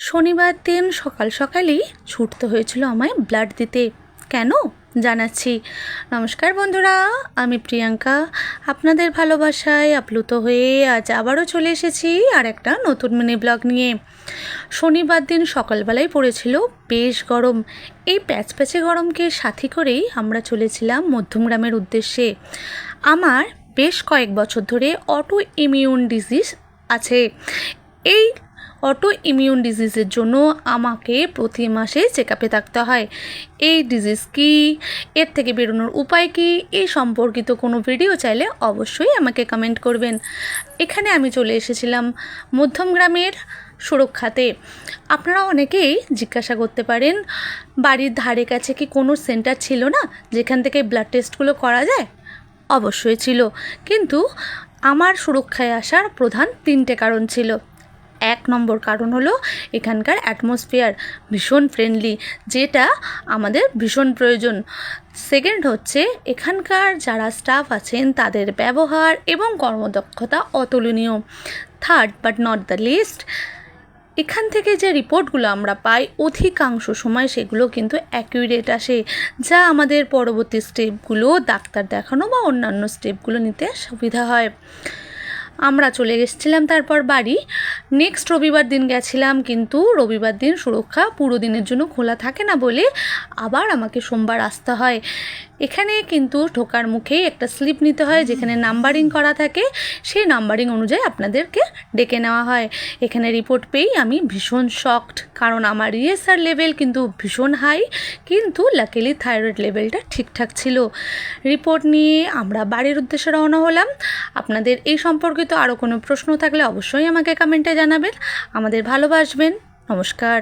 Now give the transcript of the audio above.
শনিবার দিন সকাল সকালই ছুটতে হয়েছিল আমায় ব্লাড দিতে। কেন? জানাচ্ছি। নমস্কার বন্ধুরা, আমি প্রিয়াঙ্কা। আপনাদের ভালোবাসায় আপ্লুত হয়ে আজ আবারও চলে এসেছি আর একটা নতুন মিনি ব্লগ নিয়ে। শনিবার দিন সকালবেলায় পড়েছিল বেশ গরম। এই প্যাচপ্যাচে গরমকে সাথী করেই আমরা চলেছিলাম মধ্যমগ্রামের উদ্দেশ্যে। আমার বেশ কয়েক বছর ধরে অটো ইমিউন ডিজিজ আছে। এই অটো ইমিউন ডিজিজের জন্য আমাকে প্রতি মাসে চেক আপে থাকতে হয়। এই ডিজিজ কি? এর থেকে বেরোনোর উপায় কি? এই সম্পর্কিত কোনো ভিডিও চাইলে অবশ্যই আমাকে কমেন্ট করবেন। এখানে আমি চলে এসেছিলাম মধ্যমগ্রামের সুরক্ষাতে। আপনারা অনেকেই জিজ্ঞাসা করতে পারেন, বাড়ির ধারে কাছে কি কোনো সেন্টার ছিল না যেখান থেকে ব্লাড টেস্টগুলো করা যায়? অবশ্যই ছিল। কিন্তু আমার সুরক্ষায় আসার প্রধান তিনটে কারণ ছিল। এক নম্বর কারণ হলো এখানকার অ্যাটমসফিয়ার ভীষণ ফ্রেন্ডলি যেটা আমাদের ভীষণ প্রয়োজন। সেকেন্ড হচ্ছে এখানকার যারা স্টাফ আছেন, তাদের ব্যবহার এবং কর্মদক্ষতা অতুলনীয়। Third but not the least এখান থেকে যে রিপোর্টগুলো আমরা পাই, অধিকাংশ সময় সেগুলো কিন্তু অ্যাকিউরেট আসে, যা আমাদের পরবর্তী স্টেপগুলো ডাক্তার দেখানো বা অন্যান্য স্টেপগুলো নিতে সুবিধা হয়। আমরা চলে গেছিলাম তারপর বাড়ি। নেক্সট রবিবার দিন গেছিলাম কিন্তু রবিবার দিন সুরক্ষা পুরো দিনের জন্য খোলা থাকে না বলে আবার আমাকে সোমবার আসতে হয়। এখানে কিন্তু ঢোকার মুখেই একটা স্লিপ নিতে হয় যেখানে নাম্বারিং করা থাকে। সেই নাম্বারিং অনুযায়ী আপনাদেরকে ডেকে নেওয়া হয়। এখানে রিপোর্ট পেয়েই আমি ভীষণ শকড। কারণ আমার ইএসআর লেভেল কিন্তু ভীষণ হাই কিন্তু লাকিলি থাইরয়েড লেভেলটা ঠিকঠাক ছিল। রিপোর্ট নিয়ে আমরা বাড়ির উদ্দেশ্যে রওনা হলাম। আপনাদের এই সম্পর্কিত আরও কোনো প্রশ্ন থাকলে অবশ্যই আমাকে কমেন্টে জানাবেন। আমাদের ভালোবাসবেন। নমস্কার।